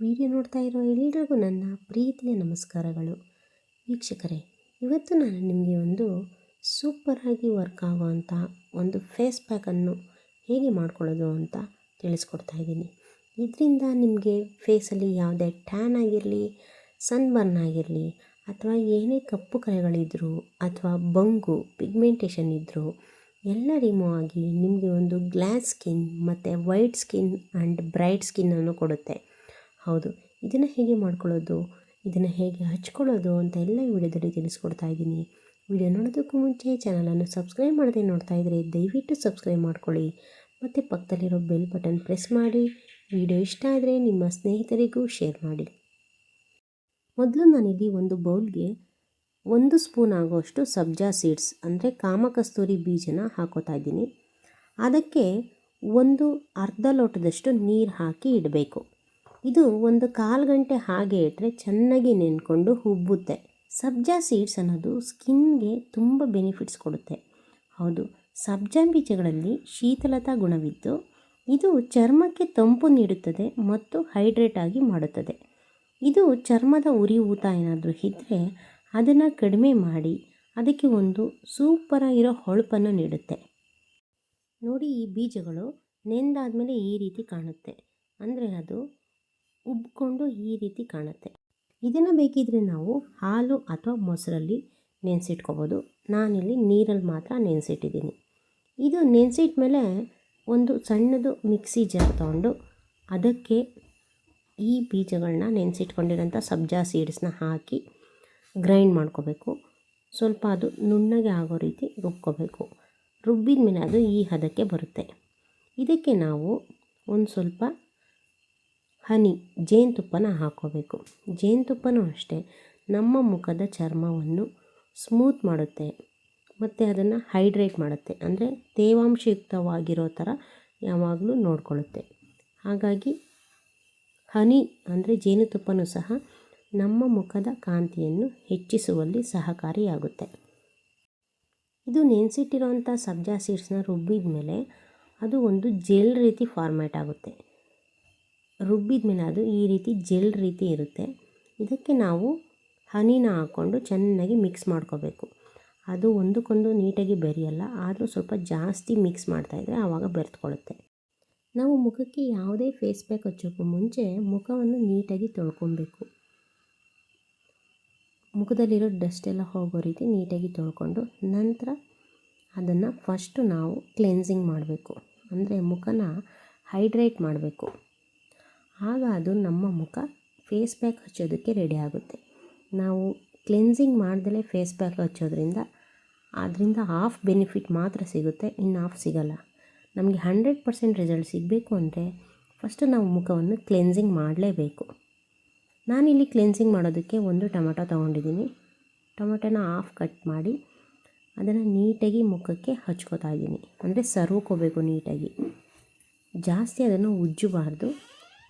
Video ನೋಡ್ತಾ ಇರೋ ಎಲ್ರಿಗೂ ನನ್ನ ಪ್ರೀತಿಯ ನಮಸ್ಕಾರಗಳು. ವೀಕ್ಷಕರೇ, ಇವತ್ತು ನಾನು ನಿಮಗೆ ಒಂದು ಸೂಪರಾಗಿ ವರ್ಕ್ ಆಗುವಂಥ ಒಂದು ಫೇಸ್ ಪ್ಯಾಕನ್ನು ಹೇಗೆ ಮಾಡ್ಕೊಳ್ಳೋದು ಅಂತ ತಿಳಿಸ್ಕೊಡ್ತಾ ಇದ್ದೀನಿ. ಇದರಿಂದ ನಿಮಗೆ ಫೇಸಲ್ಲಿ ಯಾವುದೇ ಟ್ಯಾನ್ ಆಗಿರಲಿ, ಸನ್ಬರ್ನ್ ಆಗಿರಲಿ, ಅಥವಾ ಏನೇ ಕಪ್ಪು ಕಲೆಗಳಿದ್ದರೂ ಅಥವಾ ಬಂಗು ಪಿಗ್ಮೆಂಟೇಷನ್ ಇದ್ದರೂ ಎಲ್ಲ ರಿಮೂವ್ ಆಗಿ ನಿಮಗೆ ಒಂದು ಗ್ಲಾಸ್ ಸ್ಕಿನ್ ಮತ್ತು ವೈಟ್ ಸ್ಕಿನ್ ಆ್ಯಂಡ್ ಬ್ರೈಟ್ ಸ್ಕಿನ್ನನ್ನು ಕೊಡುತ್ತೆ. ಹೌದು. ಇದನ್ನು ಹೇಗೆ ಮಾಡ್ಕೊಳ್ಳೋದು? ಇದನ್ನು ಹೇಗೆ ಹಚ್ಕೊಳ್ಳೋದು ಅಂತ ಎಲ್ಲ ಈ ವಿಡಿಯೋದಲ್ಲಿ ತಿಳಿಸ್ಕೊಡ್ತಾ ಇದ್ದೀನಿ. ವಿಡಿಯೋ ನೋಡೋದಕ್ಕೂ ಮುಂಚೆ ಚಾನಲನ್ನು ಸಬ್ಸ್ಕ್ರೈಬ್ ಮಾಡದೆ ನೋಡ್ತಾ ಇದ್ದರೆ ದಯವಿಟ್ಟು ಸಬ್ಸ್ಕ್ರೈಬ್ ಮಾಡ್ಕೊಳ್ಳಿ. ಮತ್ತು ಪಕ್ಕದಲ್ಲಿರೋ ಬೆಲ್ ಬಟನ್ ಪ್ರೆಸ್ ಮಾಡಿ. ವಿಡಿಯೋ ಇಷ್ಟ ಆದರೆ ನಿಮ್ಮ ಸ್ನೇಹಿತರಿಗೂ ಶೇರ್ ಮಾಡಿ. ಮೊದಲು ನಾನಿಲ್ಲಿ ಒಂದು ಬೌಲ್ಗೆ ಒಂದು ಸ್ಪೂನ್ ಆಗೋಷ್ಟು ಸಬ್ಜಾ ಸೀಡ್ಸ್, ಅಂದರೆ ಕಾಮಕಸ್ತೂರಿ ಬೀಜನ ಹಾಕೋತಾ ಇದ್ದೀನಿ. ಅದಕ್ಕೆ ಒಂದು ಅರ್ಧ ಲೋಟದಷ್ಟು ನೀರು ಹಾಕಿ ಇಡಬೇಕು. ಇದು ಒಂದು ಕಾಲು ಗಂಟೆ ಹಾಗೆ ಇಟ್ಟರೆ ಚೆನ್ನಾಗಿ ನೆನ್ಕೊಂಡು ಹುಬ್ಬುತ್ತೆ. ಸಬ್ಜಾ ಸೀಡ್ಸ್ ಅನ್ನೋದು ಸ್ಕಿನ್ಗೆ ತುಂಬ ಬೆನಿಫಿಟ್ಸ್ ಕೊಡುತ್ತೆ. ಹೌದು, ಸಬ್ಜಾ ಬೀಜಗಳಲ್ಲಿ ಶೀತಲತಾ ಗುಣವಿದ್ದು, ಇದು ಚರ್ಮಕ್ಕೆ ತಂಪು ನೀಡುತ್ತದೆ ಮತ್ತು ಹೈಡ್ರೇಟ್ ಆಗಿ ಮಾಡುತ್ತದೆ. ಇದು ಚರ್ಮದ ಉರಿ ಊತ ಏನಾದರೂ ಇದ್ದರೆ ಅದನ್ನು ಕಡಿಮೆ ಮಾಡಿ, ಅದಕ್ಕೆ ಒಂದು ಸೂಪರಾಗಿರೋ ಹೊಳಪನ್ನು ನೀಡುತ್ತೆ. ನೋಡಿ ಈ ಬೀಜಗಳು ನೆಂದಾದಮೇಲೆ ಈ ರೀತಿ ಕಾಣುತ್ತೆ. ಅಂದರೆ ಅದು ಉಬ್ಕೊಂಡು ಈ ರೀತಿ ಕಾಣುತ್ತೆ. ಇದನ್ನು ಬೇಕಿದ್ರೆ ನಾವು ಹಾಲು ಅಥವಾ ಮೊಸರಲ್ಲಿ ನೆನೆಸಿಟ್ಕೋಬೋದು. ನಾನಿಲ್ಲಿ ನೀರಲ್ಲಿ ಮಾತ್ರ ನೆನೆಸಿಟ್ಟಿದ್ದೀನಿ. ಇದು ನೆನೆಸಿಟ್ಟ ಮೇಲೆ ಒಂದು ಸಣ್ಣದು ಮಿಕ್ಸಿ ಜಾರ್ ತೊಗೊಂಡು ಅದಕ್ಕೆ ಈ ಬೀಜಗಳನ್ನ ನೆನೆಸಿಟ್ಕೊಂಡಿರೋಂಥ ಸಬ್ಜಾ ಸೀಡ್ಸ್ನ ಹಾಕಿ ಗ್ರೈಂಡ್ ಮಾಡ್ಕೋಬೇಕು. ಸ್ವಲ್ಪ ಅದು ನುಣ್ಣಗೆ ಆಗೋ ರೀತಿ ರುಬ್ಕೋಬೇಕು. ರುಬ್ಬಿದ ಮೇಲೆ ಅದು ಈ ಹದಕ್ಕೆ ಬರುತ್ತೆ. ಇದಕ್ಕೆ ನಾವು ಒಂದು ಸ್ವಲ್ಪ ಹನಿ, ಜೇನುತುಪ್ಪನ ಹಾಕ್ಕೋಬೇಕು ಜೇನುತುಪ್ಪನೂ ಅಷ್ಟೇ, ನಮ್ಮ ಮುಖದ ಚರ್ಮವನ್ನು ಸ್ಮೂತ್ ಮಾಡುತ್ತೆ. ಮತ್ತು ಅದನ್ನು ಹೈಡ್ರೇಟ್ ಮಾಡುತ್ತೆ. ಅಂದರೆ ತೇವಾಂಶಯುಕ್ತವಾಗಿರೋ ಥರ ಯಾವಾಗಲೂ ನೋಡ್ಕೊಳ್ಳುತ್ತೆ. ಹಾಗಾಗಿ ಹನಿ ಅಂದರೆ ಜೇನುತುಪ್ಪನೂ ಸಹ ನಮ್ಮ ಮುಖದ ಕಾಂತಿಯನ್ನು ಹೆಚ್ಚಿಸುವಲ್ಲಿ ಸಹಕಾರಿಯಾಗುತ್ತೆ. ಇದು ನೆನೆಸಿಟ್ಟಿರೋಂಥ ಸಬ್ಜಾ ಸೀಡ್ಸ್ನ ರುಬ್ಬಿದ ಮೇಲೆ ಅದು ಒಂದು ಜೆಲ್ ರೀತಿ ಫಾರ್ಮ್ಯಾಟ್ ಆಗುತ್ತೆ. ರುಬ್ಬಿದ ಮೇಲೆ ಅದು ಈ ರೀತಿ ಜೆಲ್ ರೀತಿ ಇರುತ್ತೆ. ಇದಕ್ಕೆ ನಾವು ಹನಿನ ಹಾಕ್ಕೊಂಡು ಚೆನ್ನಾಗಿ ಮಿಕ್ಸ್ ಮಾಡ್ಕೋಬೇಕು. ಅದು ಒಂದಕ್ಕೊಂದು ನೀಟಾಗಿ ಬೆರೆಯಲ್ಲ, ಆದರೂ ಸ್ವಲ್ಪ ಜಾಸ್ತಿ ಮಿಕ್ಸ್ ಮಾಡ್ತಾಯಿದ್ರೆ ಆವಾಗ ಬೆರೆತ್ಕೊಳ್ಳುತ್ತೆ ನಾವು ಮುಖಕ್ಕೆ ಯಾವುದೇ ಫೇಸ್ ಪ್ಯಾಕ್ ಹಚ್ಚೋಕ್ಕೂ ಮುಂಚೆ ಮುಖವನ್ನು ನೀಟಾಗಿ ತೊಳ್ಕೊಬೇಕು. ಮುಖದಲ್ಲಿರೋ ಡಸ್ಟ್ ಎಲ್ಲ ಹೋಗೋ ರೀತಿ ನೀಟಾಗಿ ತೊಳ್ಕೊಂಡು ನಂತರ ಅದನ್ನು ಫಸ್ಟು ನಾವು ಕ್ಲೆನ್ಸಿಂಗ್ ಮಾಡಬೇಕು. ಅಂದರೆ ಮುಖನ ಹೈಡ್ರೇಟ್ ಮಾಡಬೇಕು. ಆಗ ಅದು ನಮ್ಮ ಮುಖ ಫೇಸ್ ಪ್ಯಾಕ್ ಹಚ್ಚೋದಕ್ಕೆ ರೆಡಿ ಆಗುತ್ತೆ. ನಾವು ಕ್ಲೆನ್ಸಿಂಗ್ ಮಾಡ್ದಲೇ ಫೇಸ್ ಪ್ಯಾಕ್ ಹಚ್ಚೋದ್ರಿಂದ ಅದರಿಂದ ಹಾಫ್ ಬೆನಿಫಿಟ್ ಮಾತ್ರ ಸಿಗುತ್ತೆ ಇನ್ನು ಹಾಫ್ ಸಿಗಲ್ಲ. ನಮಗೆ ಹಂಡ್ರೆಡ್ ಪರ್ಸೆಂಟ್ ರಿಸಲ್ಟ್ ಸಿಗಬೇಕು ಅಂದರೆ ಫಸ್ಟು ನಾವು ಮುಖವನ್ನು ಕ್ಲೆನ್ಸಿಂಗ್ ಮಾಡಲೇಬೇಕು. ನಾನಿಲ್ಲಿ ಕ್ಲೆನ್ಸಿಂಗ್ ಮಾಡೋದಕ್ಕೆ ಒಂದು ಟೊಮೆಟೊ ತೊಗೊಂಡಿದ್ದೀನಿ. ಟೊಮೆಟೊನ ಹಾಫ್ ಕಟ್ ಮಾಡಿ ಅದನ್ನು ನೀಟಾಗಿ ಮುಖಕ್ಕೆ ಹಚ್ಕೋತಾ ಇದ್ದೀನಿ. ಅಂದರೆ ಸರ್ವ್ಕೋಬೇಕು ನೀಟಾಗಿ. ಜಾಸ್ತಿ ಅದನ್ನು ಉಜ್ಜಬಾರ್ದು.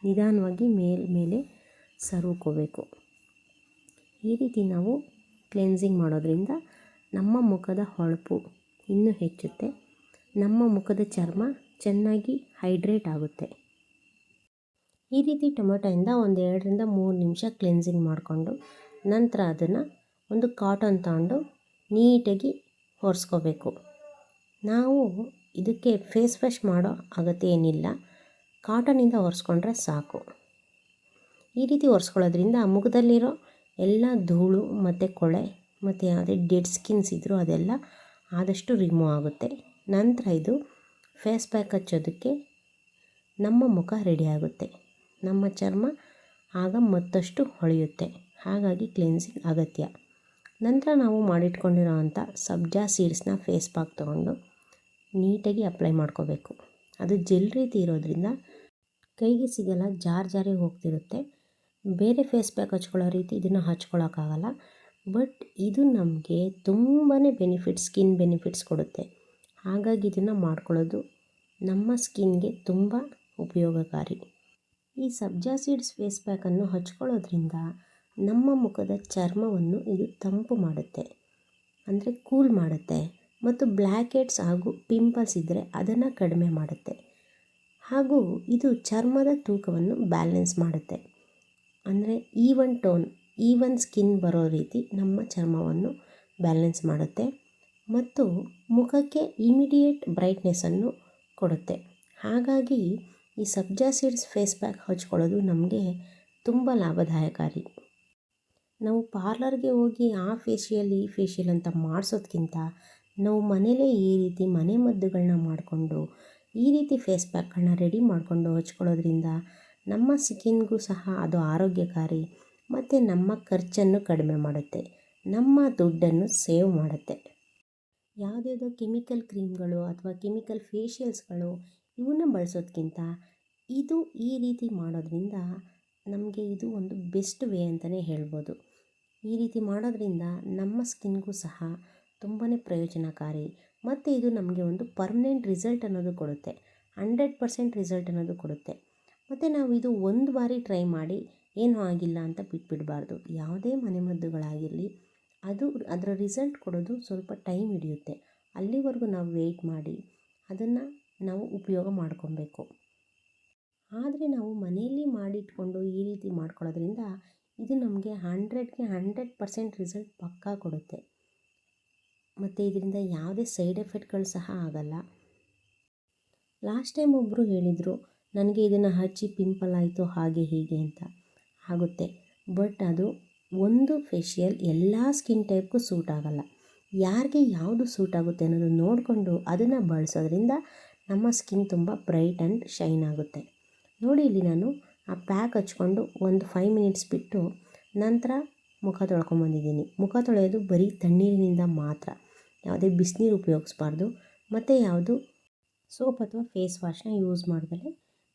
ನಿಧಾನವಾಗಿ ಮೇಲೆ ಮೇಲೆ ಈ ರೀತಿ ನಾವು ಕ್ಲೆನ್ಸಿಂಗ್ ಮಾಡೋದ್ರಿಂದ ನಮ್ಮ ಮುಖದ ಹೊಳಪು ಇನ್ನೂ ಹೆಚ್ಚುತ್ತೆ. ನಮ್ಮ ಮುಖದ ಚರ್ಮ ಚೆನ್ನಾಗಿ ಹೈಡ್ರೇಟ್ ಆಗುತ್ತೆ. ಈ ರೀತಿ ಟೊಮೆಟೊಯಿಂದ ಒಂದು ಎರಡರಿಂದ ಮೂರು ನಿಮಿಷ ಕ್ಲೆನ್ಸಿಂಗ್ ಮಾಡಿಕೊಂಡು ನಂತರ ಅದನ್ನು ಒಂದು ಕಾಟನ್ ತಗೊಂಡು ನೀಟಾಗಿ ಒರೆಸ್ಕೋಬೇಕು ನಾವು ಇದಕ್ಕೆ ಫೇಸ್ ವಾಶ್ ಮಾಡೋ ಅಗತ್ಯ ಏನಿಲ್ಲ. ಕಾಟನಿಂದ ಒರೆಸ್ಕೊಂಡ್ರೆ ಸಾಕು. ಈ ರೀತಿ ಒರೆಸ್ಕೊಳ್ಳೋದ್ರಿಂದ ಮುಖದಲ್ಲಿರೋ ಎಲ್ಲ ಧೂಳು ಮತ್ತು ಕೊಳೆ ಮತ್ತು ಯಾವುದೇ ಡೆಡ್ ಸ್ಕಿನ್ಸ್ ಇದ್ದರೂ ಅದೆಲ್ಲ ಆದಷ್ಟು ರಿಮೂವ್ ಆಗುತ್ತೆ. ನಂತರ ಇದು ಫೇಸ್ ಪ್ಯಾಕ್ ಹಚ್ಚೋದಕ್ಕೆ ನಮ್ಮ ಮುಖ ರೆಡಿ ಆಗುತ್ತೆ. ನಮ್ಮ ಚರ್ಮ ಆಗ ಮತ್ತಷ್ಟು ಹೊಳೆಯುತ್ತೆ. ಹಾಗಾಗಿ ಕ್ಲೆನ್ಸಿಂಗ್ ಅಗತ್ಯ. ನಂತರ ನಾವು ಮಾಡಿಟ್ಕೊಂಡಿರೋ ಅಂಥ ಸಬ್ಜಾ ಸೀಡ್ಸ್ನ ಫೇಸ್ ಪ್ಯಾಕ್ ತೊಗೊಂಡು ನೀಟಾಗಿ ಅಪ್ಲೈ ಮಾಡ್ಕೋಬೇಕು. ಅದು ಜೆಲ್ ರೀತಿ ಇರೋದ್ರಿಂದ ಕೈಗೆ ಸಿಗಲ್ಲ, ಜಾರ್ ಜಾರಿ ಹೋಗ್ತಿರುತ್ತೆ. ಬೇರೆ ಫೇಸ್ ಪ್ಯಾಕ್ ಹಚ್ಕೊಳ್ಳೋ ರೀತಿ ಇದನ್ನು ಹಚ್ಕೊಳ್ಳೋಕ್ಕಾಗಲ್ಲ ಬಟ್ ಇದು ನಮಗೆ ತುಂಬಾ ಬೆನಿಫಿಟ್ಸ್ ಸ್ಕಿನ್ ಬೆನಿಫಿಟ್ಸ್ ಕೊಡುತ್ತೆ. ಹಾಗಾಗಿ ಇದನ್ನು ಮಾಡ್ಕೊಳ್ಳೋದು ನಮ್ಮ ಸ್ಕಿನ್ಗೆ ತುಂಬ ಉಪಯೋಗಕಾರಿ. ಈ ಸಬ್ಜಾ ಸೀಡ್ಸ್ ಫೇಸ್ ಪ್ಯಾಕನ್ನು ಹಚ್ಕೊಳ್ಳೋದ್ರಿಂದ ನಮ್ಮ ಮುಖದ ಚರ್ಮವನ್ನು ಇದು ತಂಪು ಮಾಡುತ್ತೆ. ಅಂದರೆ ಕೂಲ್ ಮಾಡುತ್ತೆ. ಮತ್ತು ಬ್ಲ್ಯಾಕ್ ಹಾಗೂ ಪಿಂಪಲ್ಸ್ ಇದ್ದರೆ ಅದನ್ನು ಕಡಿಮೆ ಮಾಡುತ್ತೆ. ಹಾಗೂ ಇದು ಚರ್ಮದ ತೂಕವನ್ನು ಬ್ಯಾಲೆನ್ಸ್ ಮಾಡುತ್ತೆ. ಅಂದರೆ ಈವನ್ ಟೋನ್ ಈವನ್ ಸ್ಕಿನ್ ಬರೋ ರೀತಿ ನಮ್ಮ ಚರ್ಮವನ್ನು ಬ್ಯಾಲೆನ್ಸ್ ಮಾಡುತ್ತೆ ಮತ್ತು ಮುಖಕ್ಕೆ ಇಮಿಡಿಯೇಟ್ ಬ್ರೈಟ್ನೆಸ್ಸನ್ನು ಕೊಡುತ್ತೆ. ಹಾಗಾಗಿ ಈ ಸಬ್ಜಾ ಸೀಡ್ಸ್ ಫೇಸ್ ಪ್ಯಾಕ್ ಹಚ್ಕೊಳ್ಳೋದು ನಮಗೆ ತುಂಬ ಲಾಭದಾಯಕಾರಿ. ನಾವು ಪಾರ್ಲರ್ಗೆ ಹೋಗಿ ಆ ಫೇಶಿಯಲ್ ಈ ಫೇಶಿಯಲ್ ಅಂತ ಮಾಡಿಸೋದ್ಕಿಂತ ನಾವು ಮನೇಲೇ ಈ ರೀತಿ ಮನೆ ಮದ್ದುಗಳನ್ನ ಮಾಡಿಕೊಂಡು ಈ ರೀತಿ ಫೇಸ್ ಪ್ಯಾಕ್ಗಳನ್ನ ರೆಡಿ ಮಾಡಿಕೊಂಡು ಹಚ್ಕೊಳ್ಳೋದ್ರಿಂದ ನಮ್ಮ ಸ್ಕಿನ್ಗೂ ಸಹ ಅದು ಆರೋಗ್ಯಕಾರಿ ಮತ್ತು ನಮ್ಮ ಖರ್ಚನ್ನು ಕಡಿಮೆ ಮಾಡುತ್ತೆ, ನಮ್ಮ ದುಡ್ಡನ್ನು ಸೇವ್ ಮಾಡುತ್ತೆ. ಯಾವುದ್ಯಾವುದೋ ಕೆಮಿಕಲ್ ಕ್ರೀಮ್ಗಳು ಅಥವಾ ಕೆಮಿಕಲ್ ಫೇಶಿಯಲ್ಸ್ಗಳು ಇವನ್ನ ಬಳಸೋದ್ಕಿಂತ ಇದು ಈ ರೀತಿ ಮಾಡೋದ್ರಿಂದ ನಮಗೆ ಇದು ಒಂದು ಬೆಸ್ಟ್ ವೇ ಅಂತಲೇ ಹೇಳ್ಬೋದು. ಈ ರೀತಿ ಮಾಡೋದ್ರಿಂದ ನಮ್ಮ ಸ್ಕಿನ್ಗೂ ಸಹ ತುಂಬಾ ಪ್ರಯೋಜನಕಾರಿ ಮತ್ತು ಇದು ನಮಗೆ ಒಂದು ಪರ್ಮನೆಂಟ್ ರಿಸಲ್ಟ್ ಅನ್ನೋದು ಕೊಡುತ್ತೆ. ಹಂಡ್ರೆಡ್ ಪರ್ಸೆಂಟ್ ರಿಸಲ್ಟ್ ಅನ್ನೋದು ಕೊಡುತ್ತೆ. ಮತ್ತು ನಾವು ಇದು ಒಂದು ಬಾರಿ ಟ್ರೈ ಮಾಡಿ ಏನೂ ಆಗಿಲ್ಲ ಅಂತ ಬಿಟ್ಬಿಡಬಾರ್ದು. ಯಾವುದೇ ಮನೆಮದ್ದುಗಳಾಗಿರಲಿ ಅದು ಅದರ ರಿಸಲ್ಟ್ ಕೊಡೋದು ಸ್ವಲ್ಪ ಟೈಮ್ ಹಿಡಿಯುತ್ತೆ. ಅಲ್ಲಿವರೆಗೂ ನಾವು ವೆಯ್ಟ್ ಮಾಡಿ ಅದನ್ನು ನಾವು ಉಪಯೋಗ ಮಾಡ್ಕೊಬೇಕು. ಆದರೆ ನಾವು ಮನೆಯಲ್ಲಿ ಮಾಡಿಟ್ಕೊಂಡು ಈ ರೀತಿ ಮಾಡ್ಕೊಳ್ಳೋದ್ರಿಂದ ಇದು ನಮಗೆ ಹಂಡ್ರೆಡ್ಗೆ ಹಂಡ್ರೆಡ್ ಪರ್ಸೆಂಟ್ ರಿಸಲ್ಟ್ ಪಕ್ಕಾ ಕೊಡುತ್ತೆ. ಮತ್ತು ಇದರಿಂದ ಯಾವುದೇ ಸೈಡ್ ಎಫೆಕ್ಟ್ಗಳು ಸಹ ಆಗಲ್ಲ. ಲಾಸ್ಟ್ ಟೈಮ್ ಒಬ್ಬರು ಹೇಳಿದರು, ನನಗೆ ಇದನ್ನು ಹಚ್ಚಿ ಪಿಂಪಲ್ ಆಯಿತು, ಹಾಗೆ ಹೀಗೆ ಅಂತ. ಆಗುತ್ತೆ. ಬಟ್ ಅದು ಒಂದು ಫೇಶಿಯಲ್ ಎಲ್ಲ ಸ್ಕಿನ್ ಟೈಪ್ಗೂ ಸೂಟ್ ಆಗಲ್ಲ. ಯಾರಿಗೆ ಯಾವುದು ಸೂಟ್ ಆಗುತ್ತೆ ಅನ್ನೋದು ನೋಡಿಕೊಂಡು ಅದನ್ನು ಬಳಸೋದ್ರಿಂದ ನಮ್ಮ ಸ್ಕಿನ್ ತುಂಬ ಬ್ರೈಟ್ ಆ್ಯಂಡ್ ಶೈನ್ ಆಗುತ್ತೆ. ನೋಡಿ ಇಲ್ಲಿ ನಾನು ಆ ಪ್ಯಾಕ್ ಹಚ್ಕೊಂಡು ಒಂದು ಫೈವ್ ಮಿನಿಟ್ಸ್ ಬಿಟ್ಟು ನಂತರ ಮುಖ ತೊಳ್ಕೊಂಬಂದಿದ್ದೀನಿ. ಮುಖ ತೊಳೆಯೋದು ಬರೀ ತಣ್ಣೀರಿನಿಂದ ಮಾತ್ರ. ಯಾವುದೇ ಬಿಸಿನೀರು ಉಪಯೋಗಿಸ್ಬಾರ್ದು. ಮತ್ತು ಯಾವುದು? ಸೋಪ್ ಅಥವಾ ಫೇಸ್ ವಾಶ್ನ ಯೂಸ್ ಮಾಡಿದ್ರೆ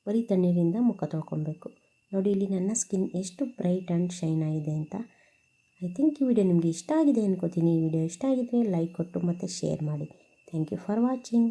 ಬರೀ ತಣ್ಣೀರಿಂದ ಮುಖ ತೊಳ್ಕೊಬೇಕು ನೋಡಿ, ಇಲ್ಲಿ ನನ್ನ ಸ್ಕಿನ್ ಎಷ್ಟು ಬ್ರೈಟ್ ಆ್ಯಂಡ್ ಶೈನ್ ಆಗಿದೆ ಅಂತ. ಐ ಥಿಂಕ್ ಈ ವಿಡಿಯೋ ನಿಮಗೆ ಇಷ್ಟ ಆಗಿದೆ ಅನ್ಕೋತೀನಿ. ಈ ವಿಡಿಯೋ ಇಷ್ಟ ಆಗಿದ್ರೆ ಲೈಕ್ ಕೊಟ್ಟು ಮತ್ತು ಶೇರ್ ಮಾಡಿ. Thank you for watching.